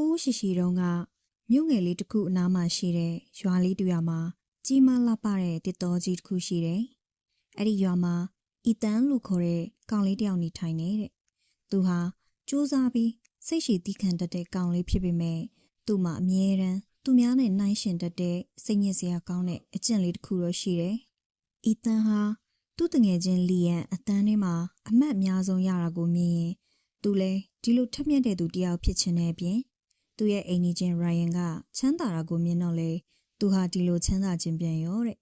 ိုးရှိရှိတုန်းကမြို့ငယ်လေးတစ်ခုအနားမှာရှိတဲ့ရွာလေးတစ်ရွာမှာကြီးမားလှပတဲ့တစ်တော်ကြီးတစ်ခုရှိတယ်။အဲ့ဒီရွာမှာအီတန်လို့ခေါ်တဲ့ကောင်လေးတစ်ယောက်နေထိုင်နေတဲ့။သူဟာစူးစမ်းပြီးစိတ်ရှိတီးခံတတ်တဲ့ကောင်လေးဖြစ်ပေမဲ့သူ့မှာအမြဲတမ်းသူများနဲ့နှိုင်းယှဉ်တတ်တဲ့စိတ်ညစ်စရာကောင်းတဲ့အကျင့်လေးတစ်ခုတော့ရှိတယ်။အီတန်ဟာသူ့တငယ်ချင်းလီယန်အတန်းထဲမှာအမတ်အများဆုံးရတာကိုမြင်ရင်သူလည်းဒီလိုထက်မြက်တဲ့သူတစ်ယောက်ဖြစ်ချင်တဲ့အပြင် သူ့ရဲ့အိမ်နီးချင်းရိုင်ယန်ကချမ်းသာတာကိုမြင်တော့လေသူဟာဒီလိုချမ်းသာခြင်းပြန်ရောတဲ့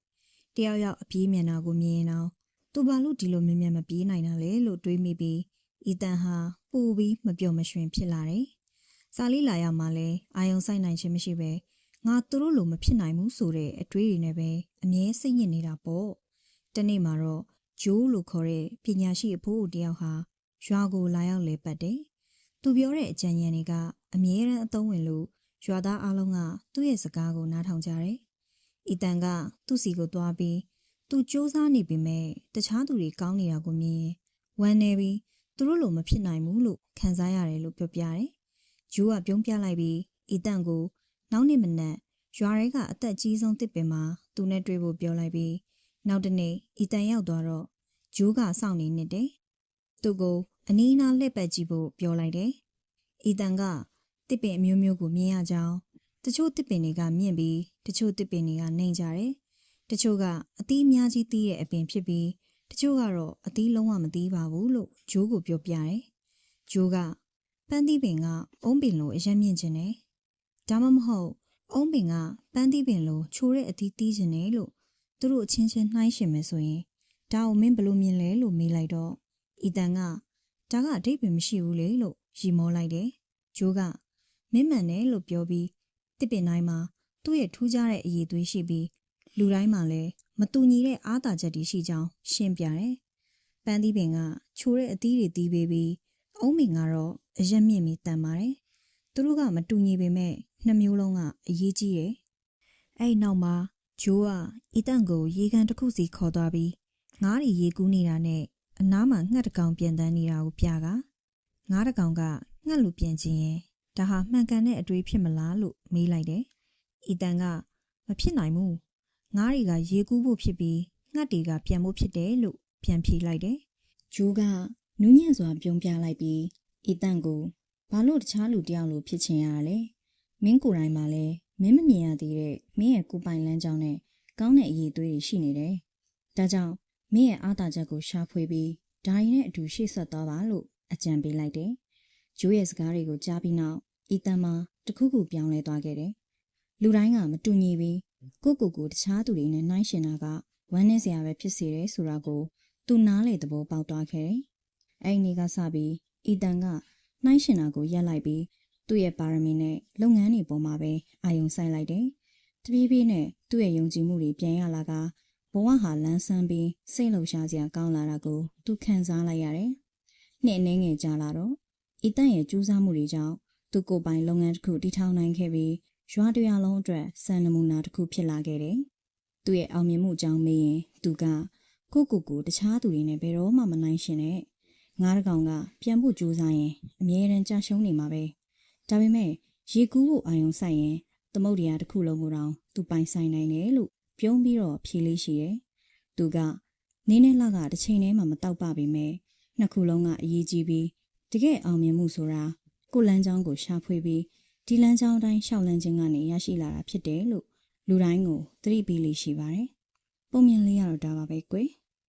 တယောက်ယောက်အပြေးမြင်တာကိုမြင်ရင်တော့သူဘာလို့ဒီလိုမြင်မြင်မပြေးနိုင်တာလဲလို့တွေးမိပြီးအီတန်ဟာပူပြီးမပြော့မရွှင်ဖြစ်လာတယ်။စာလေးလာရမှလည်းအာယုံဆိုင်နိုင်ခြင်းမရှိပဲငါသူတို့လိုမဖြစ်နိုင်ဘူးဆိုတဲ့အတွေးတွေနဲ့ပဲအမြဲစိတ်ညစ်နေတာပေါ့။တနေ့မှာတော့ဂျိုးလို့ခေါ်တဲ့ပညာရှိအဖိုးတယောက်ဟာရွာကိုလာရောက်လေပတ်တယ်။ သူပြောတဲ့အကြံဉာဏ်တွေကအမြဲတမ်းအသုံးဝင်လို့ရွာသားအလုံးကသူ့ရဲ့စကားကိုနားထောင်ကြတယ်။အီတန်ကသူ့စီကိုသွားပြီးသူစူးစမ်းနေပေမဲ့တခြားသူတွေကောင်းနေတာကိုမြင်ရင်ဝမ်းနေပြီးသူတို့လိုမဖြစ်နိုင်ဘူးလို့ခံစားရတယ်လို့ပြောပြတယ်။ဂျိုးကပြုံးပြလိုက်ပြီးအီတန်ကိုနောက်နေ့မနက်ရွာထဲကအသက်ကြီးဆုံးတစ်ပင်မှာသူနဲ့တွေ့ဖို့ပြောလိုက်ပြီးနောက်တနေ့အီတန်ရောက်သွားတော့ဂျိုးကစောင့်နေနေတယ်။သူ့ကို အနီးအနားလှည့်ပတ်ကြည့်ဖို့ပြောလိုက်တယ်။အီတန်ကတစ်ပင်အမျိုးမျိုးကိုမြင်ရကြောင်းတချို့တစ်ပင်တွေကမြင့်ပြီးတချို့တစ်ပင်တွေကနှိမ်ကြတယ်။တချို့ကအသီးအများကြီးသီးတဲ့အပင်ဖြစ်ပြီးတချို့ကတော့အသီးလုံးဝမသီးပါဘူးလို့ဂျိုးကိုပြောပြတယ်။ဂျိုးကပန်းသီးပင်ကအုံးပင်လိုအရက်မြင့်ခြင်းနဲ့ဒါမှမဟုတ်အုံးပင်ကပန်းသီးပင်လိုချိုးတဲ့အသီးသီးခြင်းနဲ့လို့သူတို့အချင်းချင်းနှိုင်းရှင်မယ်ဆိုရင်ဒါကိုမင်းဘယ်လိုမြင်လဲလို့မေးလိုက်တော့အီတန်က ဒါကအတိတ်ပင်မရှိဘူးလေလို့ရီမောလိုက်တယ်။ဂျိုးကမင်းမှန်တယ်လို့ပြောပြီးတစ်ပင်တိုင်းမှာသူ့ရဲ့ထူးခြားတဲ့အရေးသွေးရှိပြီးလူတိုင်းမှာလည်းမတူညီတဲ့အားသာချက်တွေရှိကြောင်းရှင်းပြတယ်။ပန်းသီးပင်ကချိုးတဲ့အသီးတွေသီးပေးပြီးအုံးပင်ကတော့အရက်မြင့်ပြီးတန်ပါတယ်။သူတို့ကမတူညီပေမဲ့နှစ်မျိုးလုံးကအရေးကြီးတယ်။အဲ့နောက်မှာဂျိုးကအီတန်ကိုရေကန်တစ်ခုစီခေါ်သွားပြီးငားတွေရေကူးနေတာနဲ့ အနားမှာငှက်တကောင်ပြန်တန်းနေတာကိုပြကငားတကောင်ကငှက်လူပြန်ခြင်းရင်ဒါဟာမှန်ကန်တဲ့အတွေးဖြစ်မလားလို့မေးလိုက်တယ်။အီတန်ကမဖြစ်နိုင်ဘူး။ငားတွေကရေကူးဖို့ဖြစ်ပြီးငှက်တွေကပြန်ဖို့ဖြစ်တယ်လို့ပြန်ဖြေလိုက်တယ်။ဂျိုးကနူးညံ့စွာပြုံးပြလိုက်ပြီးအီတန်ကိုဘာလို့တခြားလူတယောက်လိုဖြစ်ချင်ရလဲ။မင်းကိုယ်တိုင်မှလည်းမင်းမမြင်ရသေးတဲ့မင်းရဲ့ကိုယ်ပိုင်လမ်းကြောင်းနဲ့ကောင်းတဲ့အရေးသွေးတွေရှိနေတယ်။ဒါကြောင့် မင်းရဲ့အားသာချက်ကိုရှာဖွေပြီးဒါရီနဲ့အတူရှေ့ဆက်သွားပါလို့အကြံပေးလိုက်တယ်။ဂျိုးရဲ့စကားတွေကိုကြားပြီးနောက်အီတန်မှာတခုခုပြောင်းလဲသွားခဲ့တယ်။လူတိုင်းကမတူညီပြီးကိုကိုကိုတခြားသူတွေနဲ့နှိုင်းရှင်တာကဝမ်းနည်းစရာပဲဖြစ်စေတယ်ဆိုတာကိုသူနားလေသဘောပေါက်သွားခဲ့တယ်။အဲဒီနေ့ကစပြီးအီတန်ကနှိုင်းရှင်တာကိုရပ်လိုက်ပြီးသူ့ရဲ့ပါရမီနဲ့လုပ်ငန်းတွေပေါ်မှာပဲအာရုံစိုက်လိုက်တယ်။တပြေးပြေးနဲ့သူ့ရဲ့ယုံကြည်မှုတွေပြန်ရလာက ဘဝဟာလန်းဆန်းပြီးစိတ်လှုပ်ရှားစရာကောင်းလာတာကိုသူခံစားလိုက်ရတယ်။နှစ်အနည်းငယ်ကြာလာတော့အီတန်ရဲ့ကြိုးစားမှုတွေကြောင့်သူကိုယ်ပိုင်လုပ်ငန်းတစ်ခုတည်ထောင်နိုင်ခဲ့ပြီးရွာတရွာလုံးအတွက်စံနမူနာတစ်ခုဖြစ်လာခဲ့တယ်။သူ့ရဲ့အောင်မြင်မှုအကြောင်းမေးရင်သူကကိုကိုကိုတခြားသူတွေနဲ့ဘယ်တော့မှမနိုင်ရှင်နဲ့ငါးတကောင်ကပြန်ဖို့ကြိုးစားရင်အမြဲတမ်းကြာရှုံးနေမှာပဲ။ဒါပေမဲ့ရေကူးဖို့အာရုံစိုက်ရင်သမုတ်တရားတစ်ခုလုံးကိုတောင်သူပိုင်ဆိုင်နိုင်တယ်လို့ ပြုံးပြီးတော့ဖြေလေးရှိတယ်။သူကနင်းနဲ့လကတစ်ချိန်တည်းမှမတောက်ပပေမဲ့နှစ်ခုလုံးကအရေးကြီးပြီးတကယ်အောင်မြင်မှုဆိုတာကိုလန်းချောင်းကိုရှာဖွေပြီးဒီလန်းချောင်းတိုင်းရှောက်လန်းခြင်းကနေရရှိလာတာဖြစ်တယ်လို့လူတိုင်းကိုသတိပေးလေးရှိပါတယ်။ပုံမြင်လေးရတော့ဒါပါပဲကွယ်။